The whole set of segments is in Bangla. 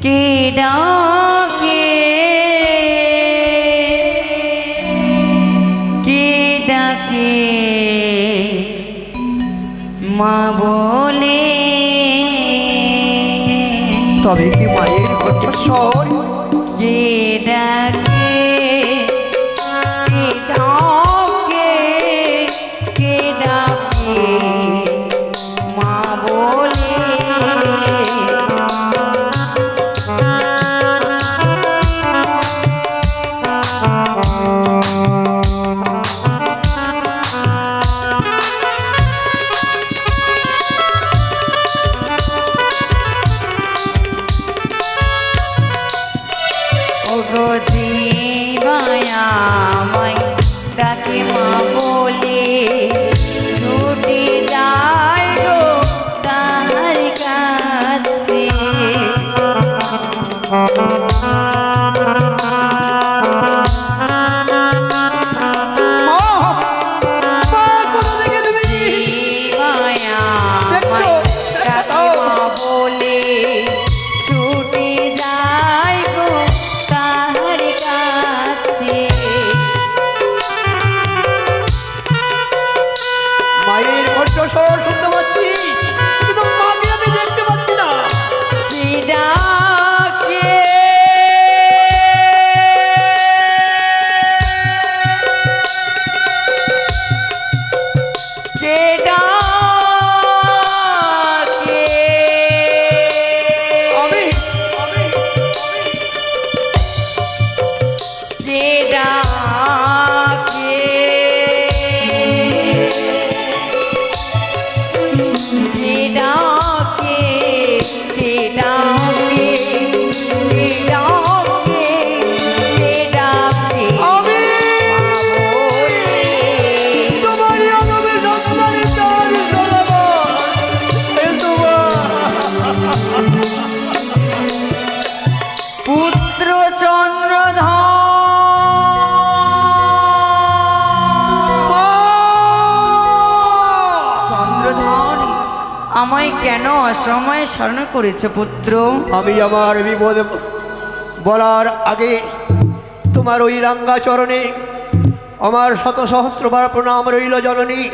কে ডাকে? কে ডাকে? মা বলে। তবে কি মায়ের কথা কে কেন অসময়ে স্মরণ করেছে পুত্র। আমি আমার বিপদ বলার আগে তোমার ওই রাঙ্গা চরণে আমার শত সহস্রবার প্রণাম রইল জননী।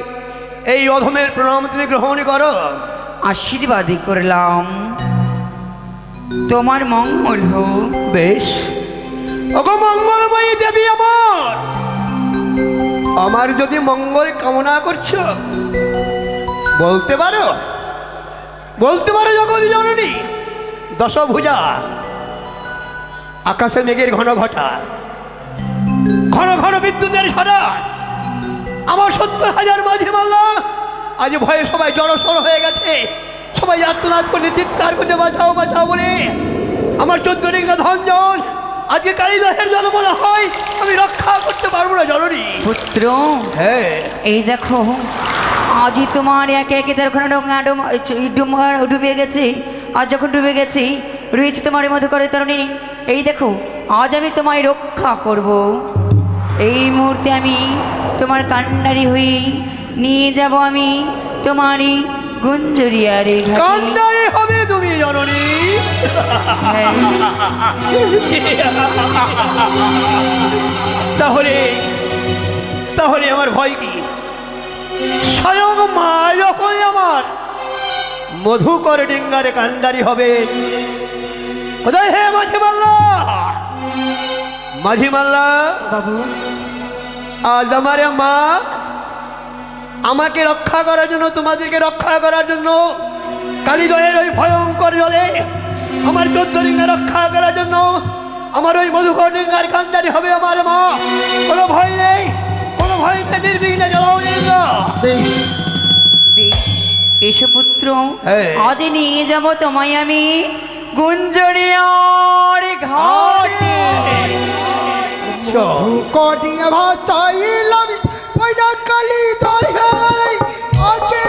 এই অধমের প্রণাম তুমি গ্রহণ করো। আশীর্বাদই করলাম। তোমার মঙ্গল হোক। বেশ। ওগো মঙ্গলময়ী দেবী আমার আমার যদি মঙ্গল কামনা করছ বলতে পারো? বলতে পারো জগৎ জননী। দশভুজা আকাশে মেঘের ঘন ঘটা ঘন ঘন বিদ্যুতের ছড়া আমার সত্তর হাজার মাঝে মাল্লা আজ ভয়ে সবাই জড়সড় হয়ে গেছে। সবাই আত্মনাদ করছে চিৎকার করছে বাঁচাও বাঁচাও বলে। আমার চোদ্দ রিঙ্গা ধনজন আজকে কালিদাসের জন্ম বলা হয় আমি রক্ষা করতে পারব না জননী। পুত্র হ্যাঁ। এই দেখো আজই তোমার একে একে দেখো না ডোঙা ডোম- ডুবে গেছে। আজ যখন ডুবে গেছি, রয়েছে তোমার মতো করে তরুণী এই দেখো, আজ আমি তোমায় রক্ষা করব। এই মুহূর্তে আমি তোমার কান্নারি হয়ে নিয়ে যাব আমি তোমারই। কান্ডারে হবে তুমি তাহলে তাহলে আমার ভয় কি? স্বয়ং মা যখন আমার। মধুকর ডিঙ্গারে কান্ডারি হবে। কোথায় হে মাঝি মাল্লা মাঝি মাল্লা বাবু। আজ আমার মা আমাকে রক্ষা করার জন্য তোমাদেরকে রক্ষা করার জন্য কালিদয়ের ওই ভয়ঙ্কর জলে আমার চোদ্দরিঙ্গা রক্ষা করার জন্য আমার ওই মধুকর ডিঙ্গার কান্দারি হবে আমার মা। কোনো ভয় নেই। কোনো ভয়তে নেই নির্বিঘ্নে জ্বালাও ডিঙ্গা বেশ। এসো পুত্র হ্যাঁ। আজ নিয়ে যাব তোমায় আমি। গুঞ্জরিয়ার ঘাটে। চল। কটিয়া ভাষায় লবি পয়না কালি দয়াই আছে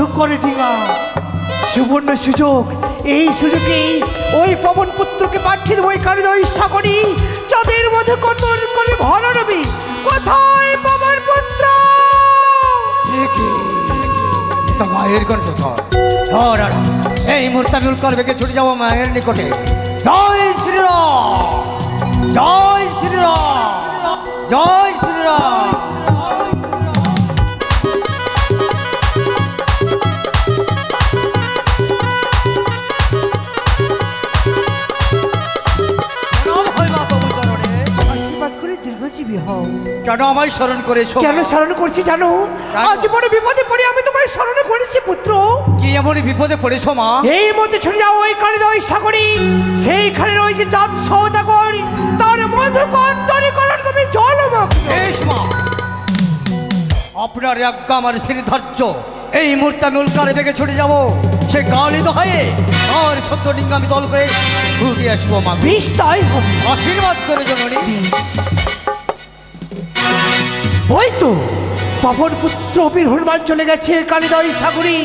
মধুকর ডিঙা। সুবর্ণ সুযোগ, এই সুযোগে ওই পবন পুত্রকে পাঠিয়ে দেবো ওই কালিদাই সাগরে। চাঁদের মধ্যে কত করে ভরা রবি, কোথায় পবন পুত্র? মায়ের কণ্ঠস্বর ধর। এই মুহূর্তে আমি উৎকল বেগে ছুটে যাব মায়ের নিকটে। জয় শ্রী শ্রীরাম, জয় শ্রীরাম জয় শ্রীরাম। কেন আমায় স্মরণ করেছ? কেন স্মরণ করছি জানো। আজ বড় বিপদে পড়ে আমি তোমায় স্মরণ করেছি পুত্র। কি এমন বিপদে পড়েছো মা? এই মধ্যে ছুটে যাও ওই কালিদা ওই সাগরে। সেইখানে রয়েছে চাঁদ সৌদাগর। তার মধু কন্তরে কলার তুমি বেশ মা। আপনার আজ্ঞা আমার শ্রীধর্য এই মুহূর্তে আমি উল্কারে বেগে ছুটে যাব। সে গালিত হয়ে আর ছোট্ট ডিঙ্গা আমি দল করে ঘুরে আসব মা। বিষ তাই হবে। আশীর্বাদ করে জননী। ওই তো পবন পুত্র বীর হনুমান চলে গেছে কালিদা ওই সাগরে।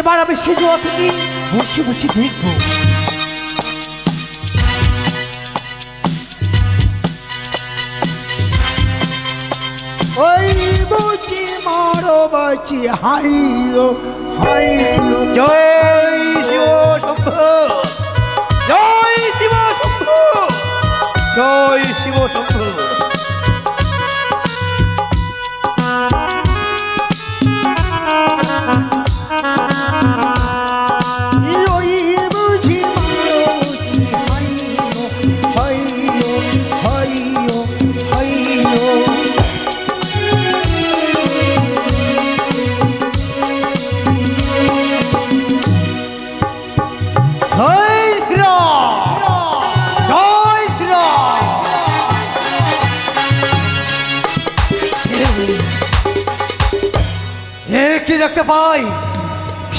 এবার আমি সে জোয়া থেকে বসে বসে দেখব। ওই বুঝি মারো বাচি হাইও হাইও জয় শিব শম্ভ জয় শিব শম্ভ জয় শিব শম্ভ। জয় শ্রীরাম জয় শ্রীরাম কি দেখতে পাই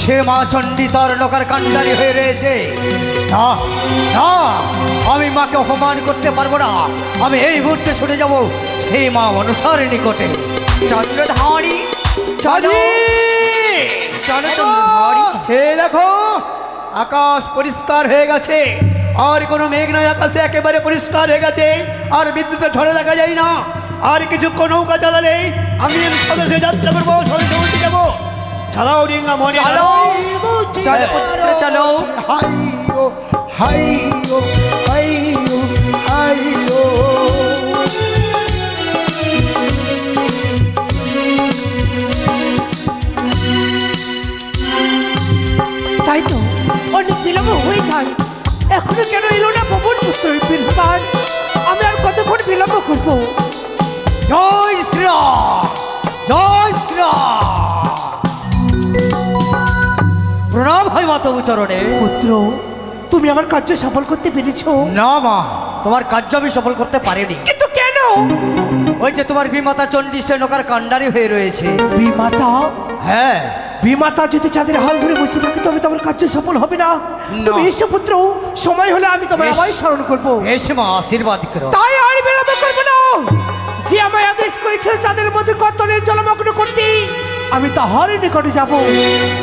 সে মা চণ্ডী তার লোকার কান্ডারি হয়ে রয়েছে। না না আমি মাকে অপমান করতে পারব না। আমি এই মুহূর্তে ছুটে যাব সেই মা অনুসারের নিকটে। চন্দ্রধারী চলো। চলো চন্দ্রধারী। সে দেখো আকাশ পরিষ্কার হয়ে গেছে। আর কোনো মেঘ নয় আকাশে একেবারে পরিষ্কার হয়ে গেছে। আর বিদ্যুতের ঝড়ে দেখা যায় না। আর কিছু কিছুক্ষণ নৌকা চালালে আমি স্বদেশে যাত্রা করব স্বদেশে উঠে যাব। চালাও রিঙ্গা মনে চলো চলো পুত্র, মারো চলো। হাইও। যায় এখনও কেন এলো না পবন পুত্র বিলম্বার আমি আর কতক্ষণ বিলম্ব করব? জয় শ্রীরাম জয় শ্রীরাম প্রণাম হয় মাতা চরণে। পুত্র তুমি আমার কার্য সফল করতে পেরেছ। না মা তোমার কার্য আমি সফল করতে পারিনি। কিন্তু কেন? ওই যে তোমার বিমাতা চণ্ডী সে নৌকার কান্ডারি হয়ে রয়েছে। বিমাতা? হ্যাঁ বিমাতা যদি চাঁদের হাল ধরে বসে থাকে তবে তোমার কার্য সফল হবে না। তুমি এসে পুত্র সময় হলে আমি তোমায় বেশ। আবার স্মরণ করব। এসে মা আশীর্বাদ করো। তাই আর বিলম্ব করব না। যে আমায় আদেশ করেছিল চাঁদের মধ্যে কতলের জলমগ্ন করতে আমি তাহার নিকটে যাব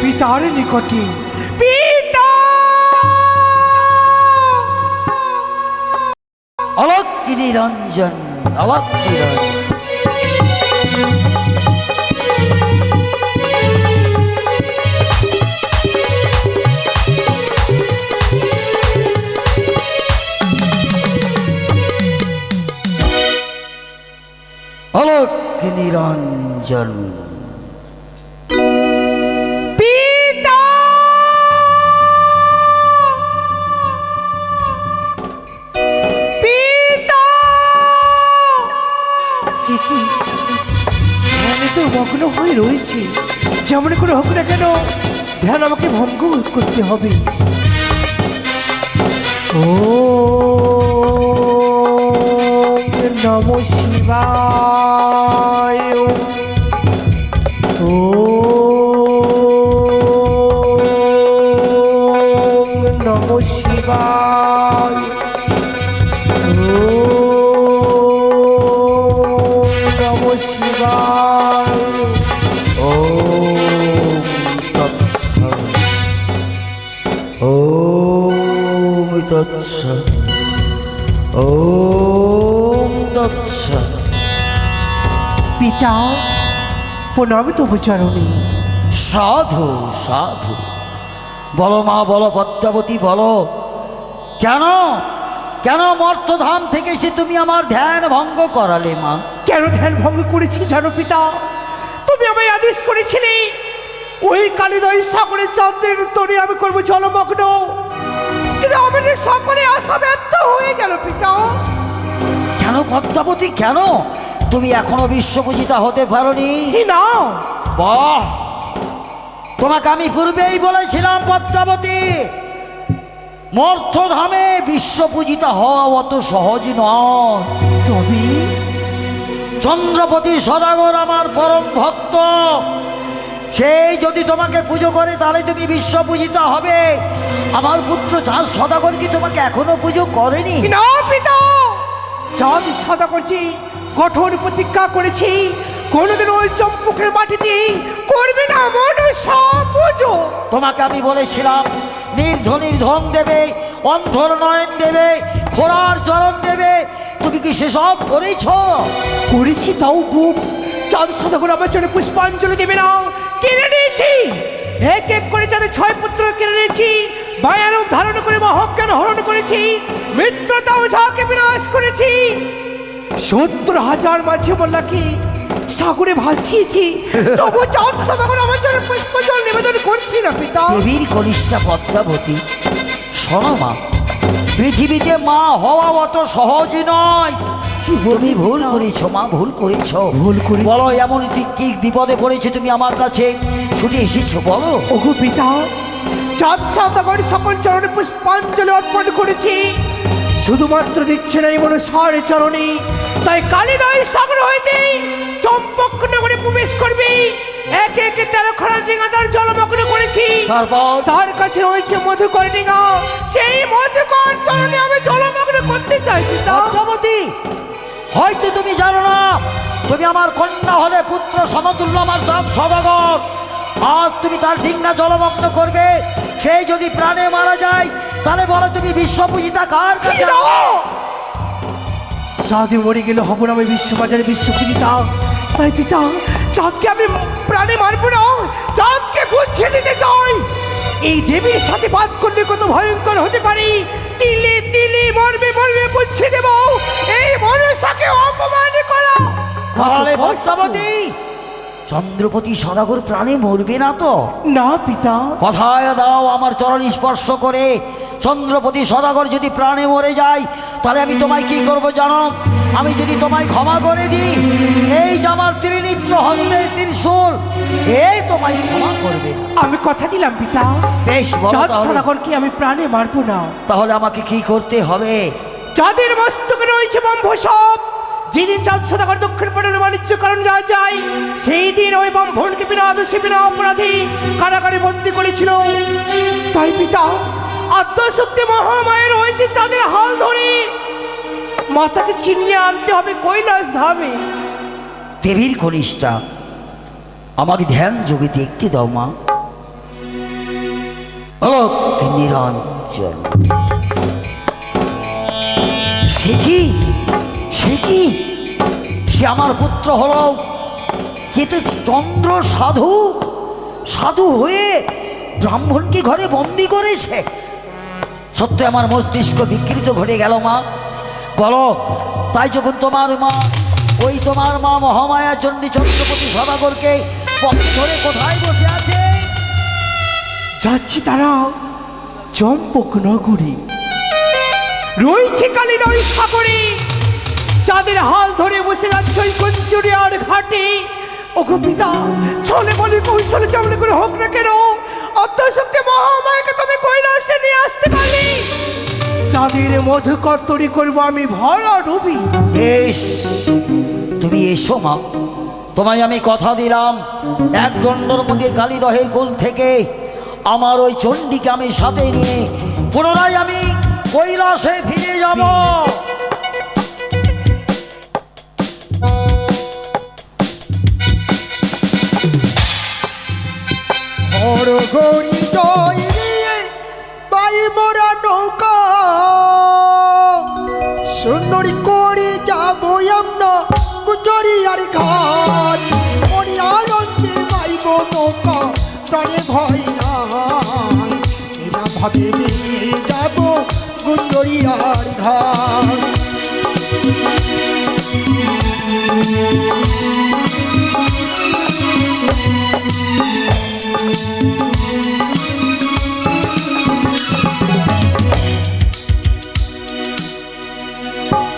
পিতার নিকটে। পিতা! অলক নিরঞ্জন অলক নিরঞ্জন। নিরঞ্জন। তো মগ্ন হয়ে রয়েছে। যেমন করে হোক না কেন ধ্যান আমাকে ভঙ্গ করতে হবে। ও নম শিবায়। পাই ও ও ও তৎস পিতা প্রণাম তবু সাধু সাধু। বলো মা বলো পদ্মাবতী বলো। কেন? কেন মর্তধাম থেকে সে তুমি আমার ধ্যান ভঙ্গ করালে মা? কেন ধ্যান ভঙ্গ করেছি জানো পিতা? তুমি আমায় আদেশ করেছিলে ওই কালিদয় সাগরের চন্দ্রের তরে আমি করব জলমগ্ন। কিন্তু আমাদের সকলে আশা ব্যর্থ হয়ে গেল পিতা। কেন পদ্মাবতী কেন? তুমি এখনও বিশ্বপূজিতা হতে পারোনি। না। বাহ! তোমাকে আমি পূর্বেই বলেছিলাম পদ্মাবতী মর্থধামে বিশ্বপূজিতা হওয়া অত সহজ নয়। তবে? চন্দ্রপতি সদাগর আমার পরম ভক্ত। সেই যদি তোমাকে পুজো করে তাহলে তুমি বিশ্ব পূজিতা হবে। আমার পুত্র চাঁদ সদাগর কি তোমাকে এখনও পুজো করেনি? না পিতা! চাঁদ সাদা করছি কঠোর প্রতিজ্ঞা করেছি। কোনোদিন ওই চম্পকের মাটিতে করবে না মনে সব পুজো। তোমাকে আমি বলেছিলাম নির্ধনির ধন দেবে অন্ধর নয়ন দেবে খোড়ার চরণ দেবে। তুমি কি সেসব করেছ? করেছি তাও বুক চাঁদ সাদা করে আমার জন্য পুষ্পাঞ্জলি দেবে না। কিনে নিয়েছি। এক এক করে যাদের ছয় পুত্র কিনে নিয়েছি। মায়ারূপ ধারণ করে মহজ্ঞান হরণ করেছি। মিত্রতা ওঝাকে বিনাশ করেছি। সত্তর হাজার মাঝে বললাকি সাগরে ভাসিয়েছি। তবু চাঁদ করে আমার জন্য নিবেদন করছি না পিতা। দেবীর কনিষ্ঠা পদ্মাবতী। শোনো মা পৃথিবীতে মা হওয়া অত সহজ নয়। তুমি ভুল করেছ মা ভুল করেছ। ভুল করেছি। বলো এমন কি- কি বিপদে পড়েছে তুমি আমার কাছে? ছুটে এসেছ বলো। ওগো পিতা চাঁদ সাদাগর সকল চরণে পুষ্পাঞ্জলি অর্পণ করেছি। শুধুমাত্র দিচ্ছে না এমন সারে চরণে। তাই কালিদয় সাগর হইতে চম্পক নগরে প্রবেশ করবি। একে একে তেরো খরা ডিঙাদার জলমগ্ন করেছি। তারপর? তার কাছে রয়েছে মধুকর ডিঙা। সেই মধুকর তরণে আমি জলমগ্ন করতে চাই পদ্মাবতী হয়তো তুমি জানো না তুমি আমার কন্যা হলে পুত্র সমতুল্য আমার চাঁদ সদাগর। আজ তুমি তার ডিঙ্গা জলমগ্ন করবে। সে যদি প্রাণে মারা যায় তাহলে বলো তুমি বিশ্বপূজিতা কার কাছে! চাঁদে মরে গেলে হব না আমি বিশ্ববাজারে বিশ্বপূজিতা। তাই পিতা চাঁদকে আমি প্রাণে মারবো না। চাঁদকে বুঝিয়ে দিতে চাই। এই দেবীর সাথে বাদ করলে কত ভয়ঙ্কর হতে পারে। তিলে তিলে মরবে মরবে বুঝিয়ে দেব। এই মনসাকে অপমান করা। তাহলে পদ্মাবতী চন্দ্রপতি সদাগর প্রাণে মরবে না তো? না পিতা। কথায় দাও আমার চরণ স্পর্শ করে। চন্দ্রপতি সদাগর যদি প্রাণে মরে যায় তাহলে আমি তোমায় কি করব জানো? আমি যদি তোমায় ক্ষমা করে দিই এই যে আমার ত্রিনিত্র হস্তের ত্রিশূল এই তোমায় ক্ষমা করবে। আমি কথা দিলাম পিতা। বেশ। সদাগরকে আমি প্রাণে মারবো না। তাহলে আমাকে কি করতে হবে? চাঁদের মস্তকে রয়েছে বম্ভ সব যেদিন চাঁদ সদাগর দক্ষিণ পাড়ের বাণিজ্য কারণ যাওয়া যায় সেই দিন ওই ব্রাহ্মণকে বিনা আদর্শে বিনা অপরাধী কারাগারে বন্দি করেছিল। তাই পিতা আত্মশক্তি মহামায়ের রয়েছে চাঁদের হাল ধরে। মাতাকে চিনিয়ে আনতে হবে কৈলাস ধামে। দেবীর কনিষ্ঠা আমাকে ধ্যান যোগে দেখতে দাও মা। নিরঞ্জন। সে কি? সে কি? সে আমার পুত্র হল যে তো চন্দ্র সাধু। সাধু হয়ে ব্রাহ্মণকে ঘরে বন্দি করেছে। সত্য আমার মস্তিষ্ক বিকৃত ঘটে গেল মা। বলো তাই যখন তোমার মা ওই তোমার মা মহামায়া চণ্ডী চন্দ্রপতি সদাগরকে পথ ধরে কোথায় বসে আছে? যাচ্ছি তারা চম্পক নগরী। রয়েছে কালিদয় সাগরে। যাদের হাল ধরে বসে যাচ্ছে ওই কঞ্চুরিয়ার ঘাটে। ওগো পিতা, ছলে বলে কৌশলে যেমন করে হোক না কেন অত্যশক্তি মহামায়াকে তুমি কৈলাসে নিয়ে আসতে পারলি। যাদের মধুকর তৈরি করব আমি ভরা রুবি বেশ, তুমি এসো মা। তোমায় আমি কথা দিলাম। এক দণ্ডর মধ্যে কালীদহের কোল থেকে আমার ওই চণ্ডীকে আমি সাথে নিয়ে পুনরায় আমি কৈলাসে ফিরে যাব। এরা ভাবে বেরিয়ে যাব ঘাট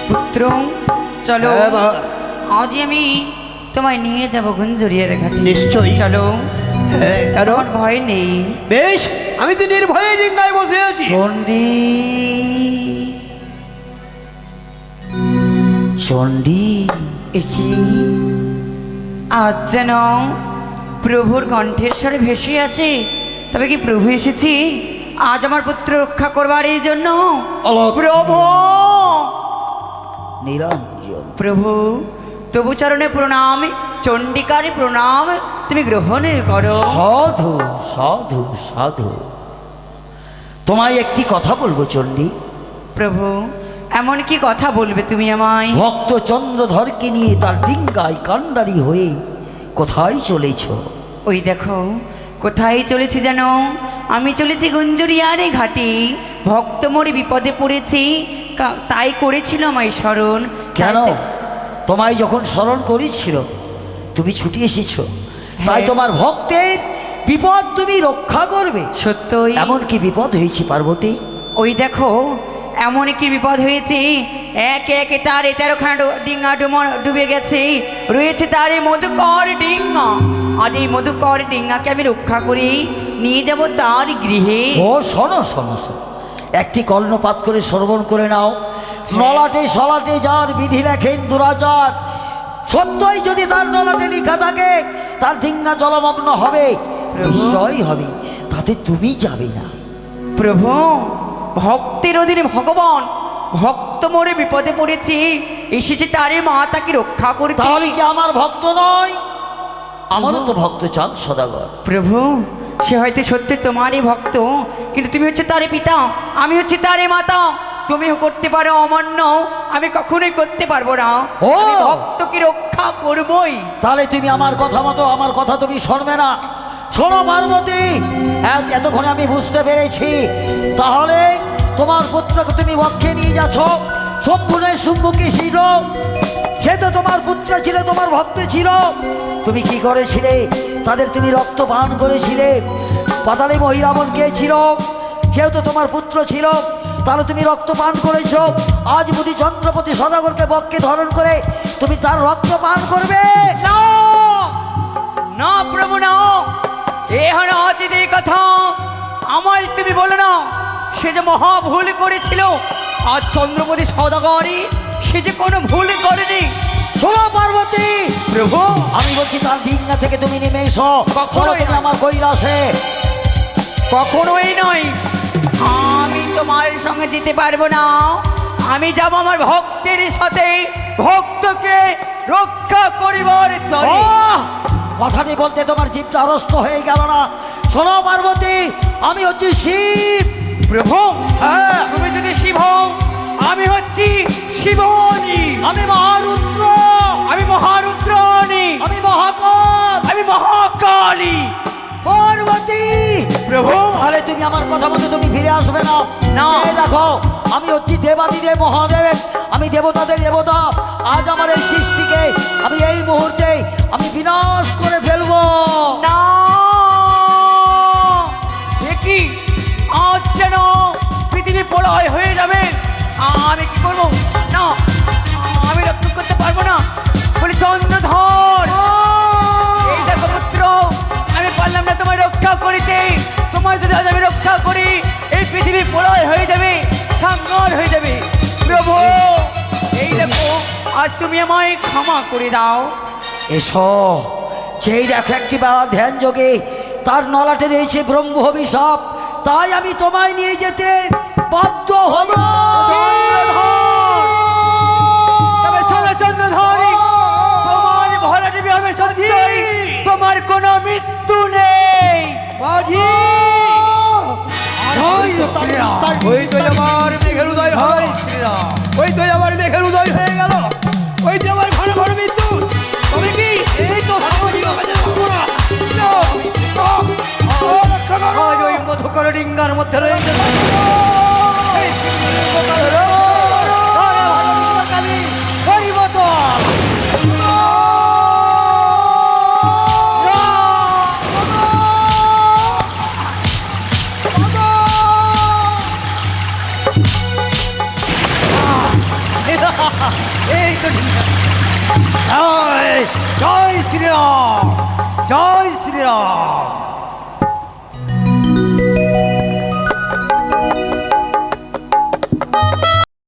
পুত্র চলো হ্যাঁ, মা। আমি তোমায় নিয়ে যাব গুঞ্জরিয়ার ঘাটে নিশ্চয়ই। চলো হ্যাঁ ভয় নেই বেশ আমি তো নির্ভয়ে ডিঙ্গায় বসে আছি। চণ্ডী চণ্ডী একি। আজ যেন প্রভুর কণ্ঠের স্বরে ভেসে আছে তবে কি প্রভু এসেছি? আজ আমার পুত্র রক্ষা করবার এই জন্য। প্রভু নিরঞ্জন। প্রভু তবু চরণে প্রণাম চণ্ডিকারে প্রণাম তুমি গ্রহণ করো। সাধু সাধু সাধু। তোমায় একটি কথা বলব চণ্ডী। প্রভু এমন কি কথা বলবে তুমি আমায়? ভক্ত চন্দ্রধরকে নিয়ে তার ডিঙ্গায় কান্ডারি হয়ে কোথায় চলেছ? ওই দেখো কোথায় চলেছি যেন আমি চলেছি গুঞ্জরিয়ারে ঘাটে। ভক্ত মরে বিপদে পড়েছি তাই করেছিল আমায় স্মরণ। কেন? তোমায় যখন স্মরণ করেছিল তুমি ছুটি এসেছ। তাই হ্যাঁ। তোমার ভক্তের বিপদ তুমি রক্ষা করবে। সত্যই। এমন কি বিপদ হয়েছে পার্বতী? ওই দেখো এমন কি বিপদ হয়েছে। একে একে তার তেরোখানা ডিঙ্গা ডুমো- ডুবে গেছে। রয়েছে তার এই মধুকর ডিঙ্গা। আজ এই মধুকর ডিঙ্গাকে আমি রক্ষা করি নিয়ে যাব তার গৃহে। ও শোনো শোনো শোনো। একটি কর্ণপাত করে শ্রবণ করে নাও। নলাটে সলাটে যার বিধি লেখেন দুরাচার। সত্যই যদি তার নলাটে লেখা থাকে তার ডিঙ্গা জলমগ্ন হবে। নিশ্চয়ই হবে। তাতে তুমি যাবে না। প্রভু ভক্তের অধীনে ভগবান ভক্ত মরে বিপদে পড়েছে। এসেছে তারে মা তাকে রক্ষা করতে। তাহলে কি আমার ভক্ত নয়? আমারও তো ভক্ত চাঁদ সদাগর। প্রভু সে হয়তো সত্যি তোমারই ভক্ত কিন্তু তুমি হচ্ছে তারে পিতা আমি হচ্ছে তারে মাতা। তুমিও করতে পারো অমান্য। আমি কখনোই করতে পারব না। ও! ভক্তকে রক্ষা করবই। তাহলে তুমি আমার কথা মতো আমার কথা তুমি শুনবে না। শোনো পার্বতী। এত- এতক্ষণে আমি বুঝতে পেরেছি। তাহলে তোমার পুত্রকে তুমি বক্ষে নিয়ে যাচ্ছ। সম্পূর্ণের শুম্ভুকে ছিল। সে তো তোমার পুত্র ছিল তোমার ভক্ত ছিল। তুমি কি করেছিলে? তাদের তুমি রক্ত পান করেছিলে। পাতালে মহিরামন কে ছিল? সেও তো তোমার পুত্র ছিল। তাহলে তুমি রক্ত পান করেছ। আজ বুধি চন্দ্রপতি সদাগরকে বক্ষে ধারণ করে তুমি তার রক্ত পান করবে। না না প্রভু না। এ হন অচিদের কথা। আমার তুমি বলো না সে যে মহা ভুল করেছিল আর চন্দ্রপতি সদাগরী সে যে কোনো ভুল করেনি। শোনো পার্বতী। প্রভু। আমি বলছি তার ডিঙ্গা থেকে তুমি নেমে এসো কখনোই না। আমার কৈলাসে। কখনোই নয়। আমি তোমার সঙ্গে যেতে পারব না। আমি যাব আমার ভক্তের সাথে। ভক্তকে রক্ষা করিবার তরে। কথাটি বলতে তোমার জীবটা আড়ষ্ট হয়ে গেল না। শোনো পার্বতী আমি হচ্ছি শিব। প্রভু হ্যাঁ। তুমি যদি শিব আমি হচ্ছি শিবনী। আমি মহারুদ্র। আমি মহারুদ্রাণী আমি মহাকাল। আমি মহাকালী। পার্বতী! প্রভু আমার কথা মতো তুমি ফিরে আসবে না। না। দেখো আমি হচ্ছি দেবাদিদেব মহাদেব। আমি দেবতাদের দেবতা। আজ আমার এই সৃষ্টিকে আমি এই মুহূর্তে আমি বিনাশ করে ফেলব। না। দেখি আজ যেন পৃথিবী প্রলয় হয়ে যাবে। আমি কি করব? না আমি রক্ষা করতে পারব না। বলি চন্দ্রধর। এই দেখো পুত্র আমি পারলাম না তোমায় রক্ষা করিতে। তোমার যদি আজ আমি রক্ষা করি এই পৃথিবী প্রলয় হয়ে যাবে সাঙ্গর হয়ে যাবে। প্রভু এই দেখো আজ তুমি আমায় ক্ষমা করে দাও। এসো সেই দেখো একটি বাবা ধ্যান যোগে তার নলাটে রয়েছে ব্রহ্ম অভিশাপ তাই আমি তোমায় নিয়ে যেতে বাধ্য হব। তবে শোনো চন্দ্রধারী তোমার হবে সত্যি তোমার কোনো মৃত্যু নেই। ওই তো আমার মেঘের উদয় হয় ওই তো আমার মেঘের উদয় হয়ে গেল। ওই তো আমার ঘন ঘন বিদ্যুৎ। তবে কি? এই তো মধ্যে রয়েছে।